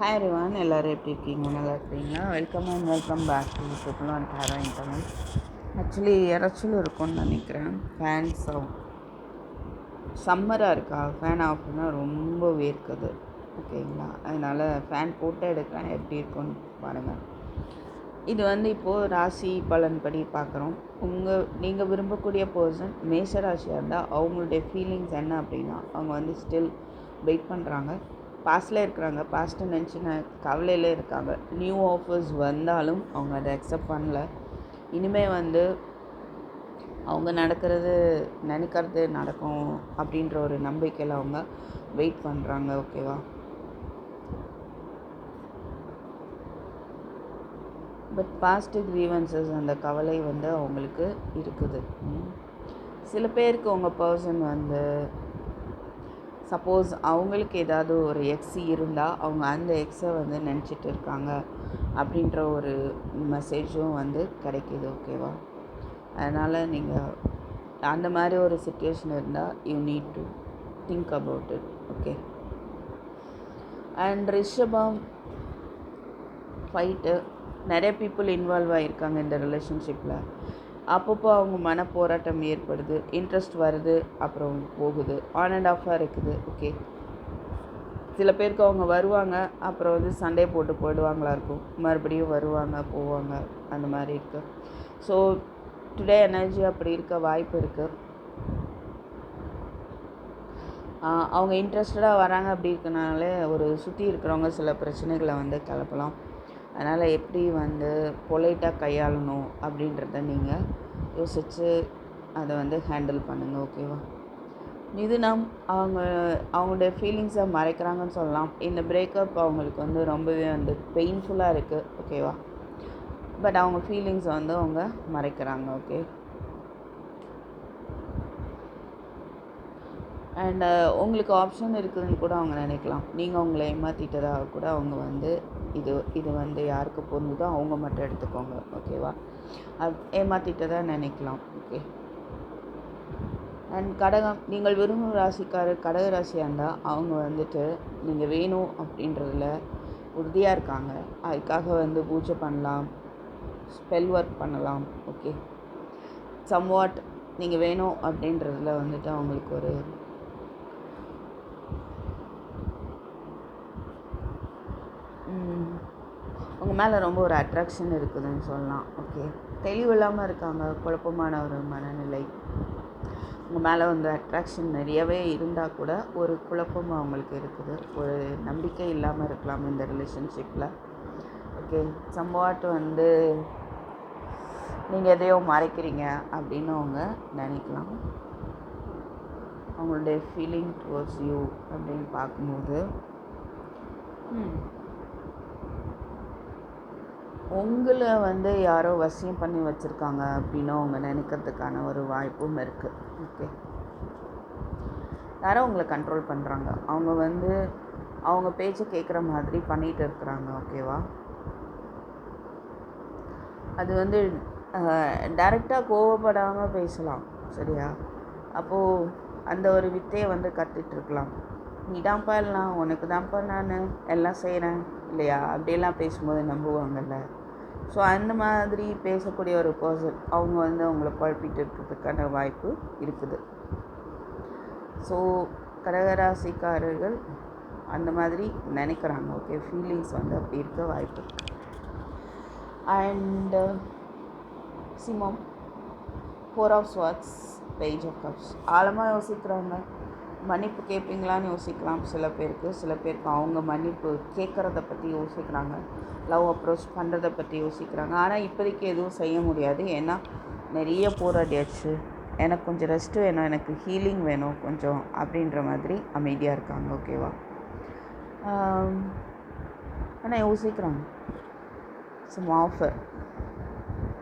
Hi ரிவான் எல்லோரும் எப்படி இருக்கீங்க? நல்லா இருக்கீங்களா? Welcome and welcome back to யூடியூப்லாம் and Dera in Tamil actually இறைச்சல் இருக்கும்னு நினைக்கிறேன். ஃபேன் சவுண்ட் சம்மராக இருக்கா? ஃபேன் ஆஃப் பண்ணால் ரொம்ப வேர்க்குது. ஓகேங்களா? அதனால் ஃபேன் போட்டு எடுக்கிறேன். எப்படி இருக்கும்னு பாருங்கள் இது வந்து இப்போது ராசி பலன் படி பார்க்குறோம். உங்கள் நீங்கள் விரும்பக்கூடிய பர்சன் மேஷ ராசியாக இருந்தால் அவங்களுடைய ஃபீலிங்ஸ் என்ன அப்படின்னா அவங்க வந்து ஸ்டில் வெயிட் பண்ணுறாங்க பாஸ்டில் இருக்கிறாங்க. பாஸ்ட்டை நினச்சி நான் கவலையில் இருக்காங்க. நியூ ஆஃபர்ஸ் வந்தாலும் அவங்க அதை அக்செப்ட் பண்ணல. இனிமேல் வந்து அவங்க நடக்கிறது நினைக்கிறது நடக்கும் அப்படின்ற ஒரு நம்பிக்கையில் அவங்க வெயிட் பண்ணுறாங்க ஓகேவா பட் பாஸ்ட் க்ரீவன்சஸ் அந்த கவலை வந்து அவங்களுக்கு இருக்குது. சில பேருக்கு உங்கள் பர்சன் வந்து சப்போஸ் அவங்களுக்கு ஏதாவது ஒரு எக்ஸ் இருந்தால் அவங்க அந்த எக்ஸை வந்து நினச்சிட்டு இருக்காங்க அப்படின்ற ஒரு மெசேஜும் வந்து கிடைக்கிது ஓகேவா அதனால் நீங்கள் அந்த மாதிரி ஒரு சுச்சுவேஷன் இருந்தால் you need to think about it okay and ரிஷபம் ஃபைட்டு நிறைய பீப்புள் இன்வால்வ் ஆகியிருக்காங்க இந்த ரிலேஷன்ஷிப்பில் அப்பப்போ அவங்க மன போராட்டம் ஏற்படுது இன்ட்ரெஸ்ட் வருது அப்புறம் போகுது ஆன் அண்ட் ஆஃபாக இருக்குது ஓகே சில பேருக்கு அவங்க வருவாங்க அப்புறம் வந்து சண்டே போட்டு போயிடுவாங்களா இருக்கும். மறுபடியும் வருவாங்க போவாங்க அந்த மாதிரி இருக்குது ஸோ டுடே எனர்ஜி அப்படி இருக்க வாய்ப்பு இருக்குது அவங்க இன்ட்ரெஸ்டடாக வராங்க அப்படி இருக்கனாலே ஒரு சுற்றி இருக்கிறவங்க சில பிரச்சனைகளை வந்து கிளப்பலாம். அதனால் எப்படி வந்து பொலைட்டாக கையாளணும் அப்படின்றத நீங்கள் யோசித்து அதை வந்து ஹேண்டில் பண்ணுங்கள் ஓகேவா மிதுனம் அவங்க அவங்களுடைய ஃபீலிங்ஸை மறைக்கிறாங்கன்னு சொல்லலாம். இந்த பிரேக்கப் அவங்களுக்கு வந்து ரொம்பவே வந்து பெயின்ஃபுல்லாக இருக்குது ஓகேவா பட் அவங்க ஃபீலிங்ஸை வந்து அவங்க மறைக்கிறாங்க ஓகே அண்ட் uh, உங்களுக்கு ஆப்ஷன் இருக்குதுன்னு கூட அவங்க நினைக்கலாம். நீங்கள் அவங்கள ஏமாற்றிட்டதாக கூட அவங்க வந்து இது இது வந்து யாருக்கு பொருந்துதோ அவங்க மட்டும் எடுத்துக்கோங்க. ஓகேவா அது ஏமாற்றிட்டதாக நினைக்கலாம். ஓகே அண்ட் கடகம் நீங்கள் விரும்பும் ராசிக்காரர் கடக ராசியாக இருந்தால் அவங்க வந்துட்டு நீங்கள் வேணும் அப்படின்றதுல உறுதியாக இருக்காங்க. அதுக்காக வந்து பூஜை பண்ணலாம். ஸ்பெல் ஒர்க் பண்ணலாம். ஓகே சம்வாட் நீங்கள் வேணும் அப்படின்றதுல வந்துட்டு அவங்களுக்கு ஒரு உங்கள் மேலே ரொம்ப ஒரு அட்ராக்ஷன் இருக்குதுன்னு சொல்லலாம். ஓகே தெளிவு இல்லாமல் இருக்காங்க குழப்பமான ஒரு மனநிலை. உங்கள் மேலே வந்து அட்ராக்ஷன் நிறையவே இருந்தால் கூட ஒரு குழப்பம் அவங்களுக்கு இருக்குது. ஒரு நம்பிக்கை இல்லாமல் இருக்கலாம் இந்த ரிலேஷன்ஷிப்பில் ஓகே சம்பாட் வந்து நீங்கள் எதையோ மறைக்கிறீங்க அப்படின்னு அவங்க நினைக்கலாம். அவங்களுடைய ஃபீலிங் டுவர்ட்ஸ் யூ அப்படின்னு பார்க்கும்போது. ம் உங்களை வந்து யாரோ வசியம் பண்ணி வச்சுருக்காங்க அப்படின்னு அவங்க நினைக்கிறதுக்கான ஒரு வாய்ப்பும் இருக்குது ஓகே யாரோ உங்களை கண்ட்ரோல் பண்ணுறாங்க அவங்க வந்து அவங்க பேச்சை கேட்குற மாதிரி பண்ணிகிட்டு இருக்கிறாங்க ஓகேவா அது வந்து டைரெக்டாக கோவப்படாமல் பேசலாம் சரியா? அப்போது அந்த ஒரு வித்தையை வந்து கற்றுட்ருக்கலாம் நீ தான்ப்பா எல்லாம் உனக்கு தான்ப்பா நான் எல்லாம் செய்கிறேன் இல்லையா? அப்படியெல்லாம் பேசும்போது நம்புவாங்கல்ல. ஸோ அந்த மாதிரி பேசக்கூடிய ஒரு பர்சன் அவங்க வந்து அவங்கள குழப்பிட்டு இருக்கிறதுக்கான வாய்ப்பு இருக்குது. ஸோ கடகராசிக்காரர்கள் அந்த மாதிரி நினைக்கிறாங்க. ஓகே ஃபீலிங்ஸ் வந்து அப்படி இருக்க வாய்ப்பு. And சிமம் four of swords page of cups ஆழமாக யோசிக்கிறாங்க. மன்னிப்பு கேட்பீங்களான்னு யோசிக்கலாம் சில பேருக்கு. சில பேருக்கு அவங்க மன்னிப்பு கேட்குறத பற்றி யோசிக்கிறாங்க. லவ் அப்ரோச் பண்ணுறத பற்றி யோசிக்கிறாங்க. ஆனால் இப்போதைக்கு எதுவும் செய்ய முடியாது. ஏன்னா நிறைய போராடியாச்சு எனக்கு கொஞ்சம் ரெஸ்ட்டு வேணும். எனக்கு ஹீலிங் வேணும் கொஞ்சம் அப்படின்ற மாதிரி அமைதியாக இருக்காங்க. ஓகேவா ஆனால் யோசிக்கிறாங்க. சும்மா ஆஃபர்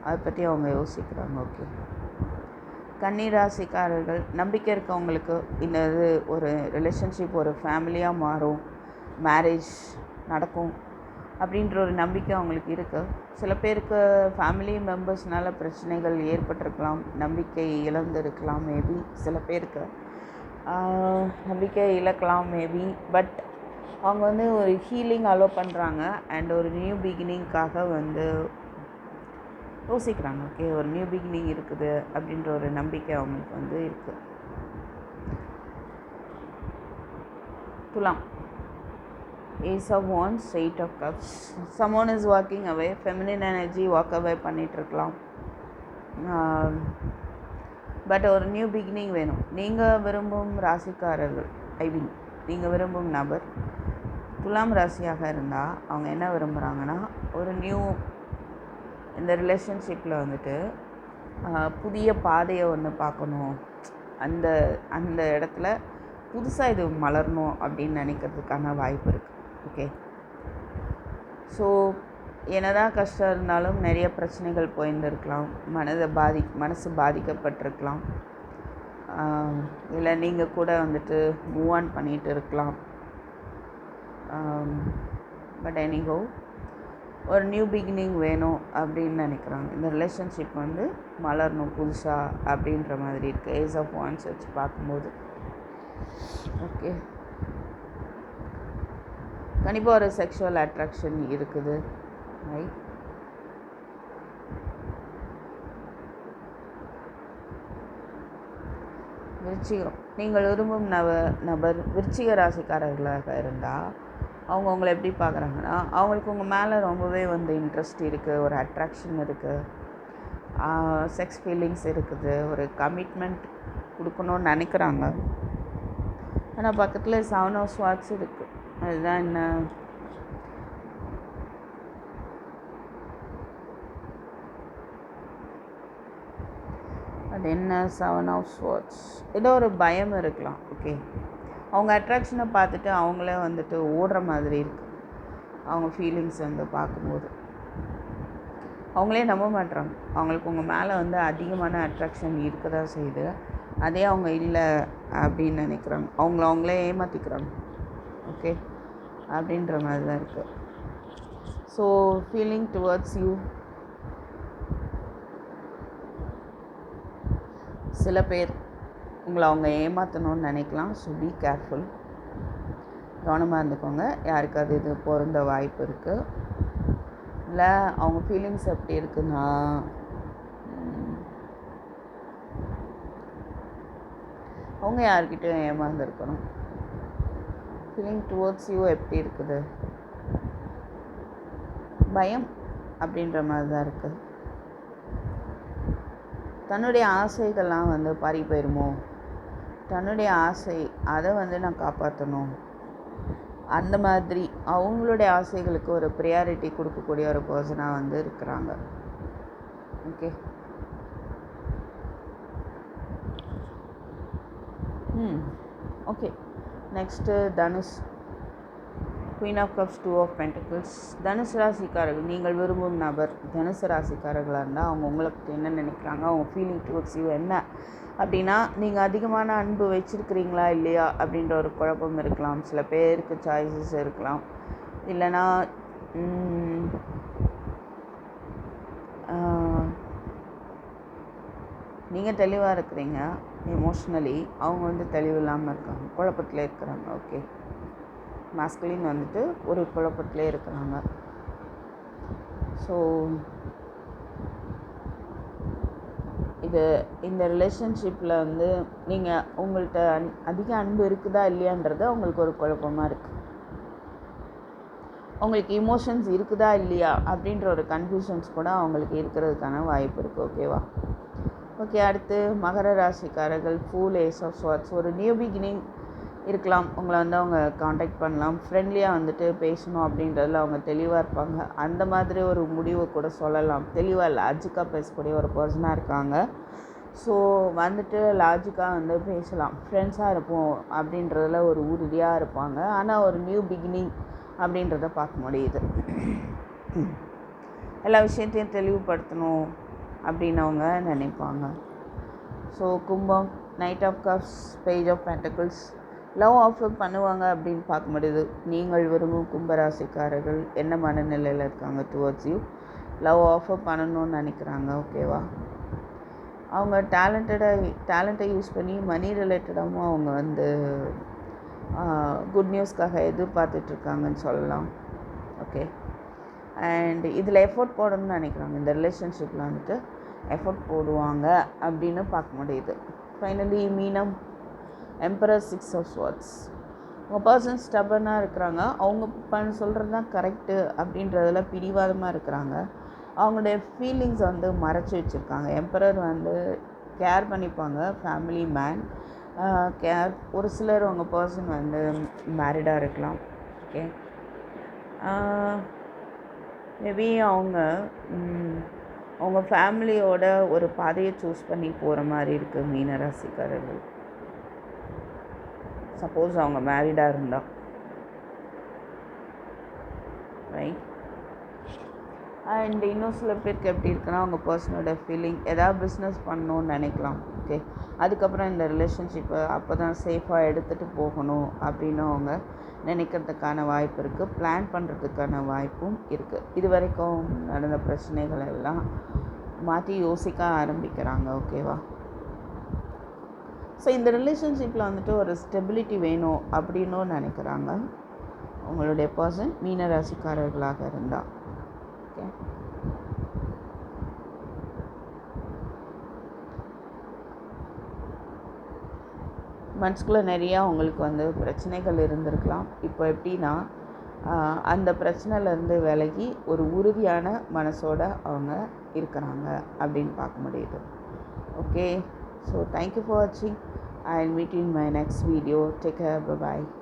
அதை பற்றி அவங்க யோசிக்கிறாங்க. ஓகே கன்னிராசிக்காரர்கள் நம்பிக்கை இருக்கவங்களுக்கு இந்த இது ஒரு ரிலேஷன்ஷிப் ஒரு ஃபேமிலியாக மாறும் மேரேஜ் நடக்கும் அப்படின்ற ஒரு நம்பிக்கை அவங்களுக்கு இருக்குது சில பேருக்கு ஃபேமிலி மெம்பர்ஸ்னால பிரச்சனைகள் ஏற்பட்டிருக்கலாம் நம்பிக்கை இழந்திருக்கலாம் மேபி சில பேருக்கு நம்பிக்கை இழக்கலாம் மேபி பட் அவங்க வந்து ஒரு ஹீலிங் அலோவ் பண்ணுறாங்க அண்ட் ஒரு நியூ பிகினிங்காக வந்து யோசிக்கிறாங்க ஓகே ஒரு நியூ பிகினிங் இருக்குது அப்படின்ற ஒரு நம்பிக்கை அவங்களுக்கு வந்து இருக்குது துலாம். Ace of wands eight of cups someone is walking away feminine energy walk away பண்ணிகிட்ருக்கலாம் but ஒரு நியூ பிகினிங் வேணும். நீங்கள் விரும்பும் ராசிக்காரர்கள் ஐ மீன் நீங்கள் விரும்பும் நபர் துலாம் ராசியாக இருந்தால் அவங்க என்ன விரும்புகிறாங்கன்னா ஒரு நியூ இந்த ரிலேஷன்ஷிப்பில் வந்துட்டு புதிய பாதையை ஒன்று பார்க்கணும் அந்த அந்த இடத்துல புதுசாக இது மலரணும் அப்படின்னு நினைக்கிறதுக்கான வாய்ப்பு இருக்குது ஓகே? ஸோ என்னதான் கஷ்டம் இருந்தாலும் நிறைய பிரச்சனைகள் போயிருந்துருக்கலாம். மனதை பாதி மனசு பாதிக்கப்பட்டிருக்கலாம். இல்லை நீங்கள் கூட வந்துட்டு மூவ் ஆன் பண்ணிகிட்டு இருக்கலாம். பட் எனிஹோ ஒரு நியூ பிகினிங் வேணும் அப்படின்னு நினைக்கிறாங்க. இந்த ரிலேஷன்ஷிப் வந்து மலரணும் புதுசாக அப்படின்ற மாதிரி இருக்குது ஏஸ் ஆஃப் ஒன்ஸ் வச்சு பார்க்கும்போது. ஓகே கண்டிப்பாக ஒரு செக்ஷுவல் அட்ராக்ஷன் இருக்குது. ரைட் விருச்சிகம். நீங்கள் விரும்பும் நப நபர் விருச்சிக ராசிக்காரர்களாக இருந்தால் அவங்க உங்களை எப்படி பார்க்குறாங்கன்னா அவங்களுக்கு உங்கள் மேலே ரொம்பவே வந்து இன்ட்ரெஸ்ட் இருக்குது ஒரு அட்ராக்ஷன் இருக்குது செக்ஸ் ஃபீலிங்ஸ் இருக்குது ஒரு கமிட்மெண்ட் கொடுக்கணுன்னு நினைக்கிறாங்க. ஆனால் பக்கத்தில் செவன் ஹவர்ஸ் வாட்ச் இருக்குது அதுதான் என்ன? அது என்ன? செவன் ஆஃப் வாட்ச் ஏதோ ஒரு பயம் இருக்கலாம் ஓகே அவங்க அட்ராக்ஷனை பார்த்துட்டு அவங்களே வந்துட்டு ஓடுற மாதிரி இருக்குது அவங்க ஃபீலிங்ஸ் வந்து பார்க்கும்போது. அவங்களே நம்ப மாட்டுறாங்க அவங்களுக்கு உங்கள் மேலே வந்து அதிகமான அட்ராக்ஷன் இருக்க தான் செய்யுது. அதே அவங்க இல்லை அப்படின்னு நினைக்கிறாங்க. அவங்கள அவங்களே ஏமாற்றிக்கிறாங்க ஓகே அப்படின்ற மாதிரி தான் இருக்குது ஸோ ஃபீலிங் டுவர்ட்ஸ் யூ சில பேர் உங்களை அவங்க ஏமாற்றணும்னு நினைக்கலாம். ஸோ பி கேர்ஃபுல் கவனமாக இருந்துக்கோங்க. யாருக்காவது இது பொருந்த வாய்ப்பு இருக்குது இல்லை அவங்க ஃபீலிங்ஸ் எப்படி இருக்குன்னா அவங்க யார்கிட்டயும் ஏமாந்துருக்கணும். ஃபீலிங் டுவோர்ட்ஸ் யூ எப்படி இருக்குது? பயம் அப்படின்ற மாதிரி தான் இருக்குது தன்னுடைய ஆசைகள்லாம் வந்து பறி போயிருமோ? தன்னுடைய ஆசை அதை வந்து நான் காப்பாற்றணும் அந்த மாதிரி அவங்களுடைய ஆசைகளுக்கு ஒரு ப்ரியாரிட்டி கொடுக்கக்கூடிய ஒரு பர்சனாக வந்து இருக்கிறாங்க. Okay hmm okay next Dhanush. Queen of cups two of pentacles தனுசு ராசிக்காரர்கள் நீங்கள் விரும்பும் நபர் தனுசு ராசிக்காரர்களாக இருந்தால் அவங்க உங்களுக்கு என்ன நினைக்கிறாங்க? அவங்க ஃபீலிங் டுவர்ட்ஸ் யூ என்ன? அப்படின்னா நீங்கள் அதிகமான அன்பு வச்சுருக்கிறீங்களா இல்லையா அப்படின்ற ஒரு குழப்பம் இருக்கலாம். சில பேருக்கு சாய்ஸஸ் இருக்கலாம். இல்லைன்னா நீங்கள் தெளிவாக இருக்கிறீங்க எமோஷ்னலி அவங்க வந்து தெளிவு இல்லாமல் இருக்காங்க குழப்பத்தில் இருக்கிறாங்க ஓகே மாஸ்குலின் வந்துட்டு ஒரு குழப்பத்திலே இருக்கிறாங்க. ஸோ இது இந்த ரிலேஷன்ஷிப்பில் வந்து நீங்கள் உங்கள்கிட்ட அன் அதிக அன்பு இருக்குதா இல்லையான்றது அவங்களுக்கு ஒரு குழப்பமாக இருக்குது உங்களுக்கு இமோஷன்ஸ் இருக்குதா இல்லையா அப்படின்ற ஒரு கன்ஃபியூஷன்ஸ் கூட அவங்களுக்கு இருக்கிறதுக்கான வாய்ப்பு இருக்குது ஓகேவா ஓகே அடுத்து மகர ராசிக்காரர்கள் ஃபூல் ஏஸ் ஆஃப் ஸ்வாட்ஸ் ஒரு நியூ பிகினிங் இருக்கலாம். உங்களை வந்து அவங்க காண்டாக்ட் பண்ணலாம். ஃப்ரெண்ட்லியாக வந்துட்டு பேசணும் அப்படின்றதுல அவங்க தெளிவாக இருப்பாங்க. அந்த மாதிரி ஒரு முடிவு கூட சொல்லலாம். தெளிவாக லாஜிக்காக பேசக்கூடிய ஒரு பர்சனாக இருக்காங்க. ஸோ வந்துட்டு லாஜிக்காக வந்து பேசலாம். ஃப்ரெண்ட்ஸாக இருப்போம் அப்படின்றதுல ஒரு உறுதியாக இருப்பாங்க. ஆனால் ஒரு நியூ பிகினிங் அப்படின்றத பார்க்க முடியுது. எல்லா விஷயத்தையும் தெளிவுபடுத்தணும் அப்படின்னு அவங்க நினைப்பாங்க. ஸோ கும்பம் knight of cups page of pentacles love offer பண்ணுவாங்க அப்படின்னு பார்க்க முடியுது. நீங்கள் விரும்பும் கும்பராசிக்காரர்கள் என்ன மனநிலையில் இருக்காங்க டுவர்ட்ஸ் யூ லவ் ஆஃபர் பண்ணணும்னு நினைக்கிறாங்க ஓகேவா அவங்க டேலண்டடாக டேலண்ட்டை யூஸ் பண்ணி மணி ரிலேட்டடாகவும் அவங்க வந்து குட் நியூஸ்க்காக எதிர்பார்த்துட்ருக்காங்கன்னு சொல்லலாம் ஓகே அண்ட் இதில் எஃபோர்ட் போடணும்னு நினைக்கிறாங்க. இந்த ரிலேஷன்ஷிப்பில் வந்துட்டு எஃபோர்ட் போடுவாங்க அப்படின்னு பார்க்க முடியுது. ஃபைனலி மீனம். எம்பரர் சிக்ஸ் ஆஃப் ஸ்வாட்ஸ் உங்கள் பர்சன் ஸ்டபனாக இருக்கிறாங்க. அவங்க பண்ண சொல்கிறது தான் கரெக்டு அப்படின்றதுல பிடிவாதமாக இருக்கிறாங்க. அவங்களுடைய ஃபீலிங்ஸை வந்து மறைச்சி வச்சுருக்காங்க. எம்பரர் வந்து கேர் பண்ணிப்பாங்க. ஃபேமிலி மேன் கேர் ஒரு சிலர் உங்கள் பர்சன் வந்து மேரிடாக இருக்கலாம். ஓகே மேபி அவங்க அவங்க ஃபேமிலியோட ஒரு பாதையை சூஸ் பண்ணி போகிற மாதிரி இருக்குது மீனராசிக்காரர்கள். சப்போஸ் அவங்க மேரிடாக இருந்தால் ரைட் அண்ட் இன்னும் சில பேருக்கு எப்படி இருக்குன்னா அவங்க பர்சனோட ஃபீலிங் எதாவது பிஸ்னஸ் பண்ணணும்னு நினைக்கலாம். ஓகே அதுக்கப்புறம் இந்த ரிலேஷன்ஷிப்பை அப்போ தான் சேஃபாக எடுத்துகிட்டு போகணும் அப்படின்னு அவங்க நினைக்கிறதுக்கான வாய்ப்பு இருக்குது பிளான் பண்ணுறதுக்கான வாய்ப்பும் இருக்குது இது வரைக்கும் நடந்த பிரச்சனைகள் எல்லாம் மாற்றி யோசிக்க ஆரம்பிக்கிறாங்க. ஓகேவா ஸோ இந்த ரிலேஷன்ஷிப்பில் வந்துட்டு ஒரு ஸ்டெபிலிட்டி வேணும் அப்படின்னும் நினைக்கிறாங்க. உங்களுடைய பர்சன் மீனராசிக்காரர்களாக இருந்தால் ஓகே மனசுக்குள்ளே நிறையா உங்களுக்கு வந்து பிரச்சனைகள் இருந்திருக்கலாம். இப்போ எப்படின்னா அந்த பிரச்சனையிலேருந்து விலகி ஒரு உறுதியான மனசோட அவங்க இருக்கிறாங்க அப்படின்னு பார்க்க முடியுது. Okay So, thank you for watching. I'll meet you in my next video. Take care. Bye bye.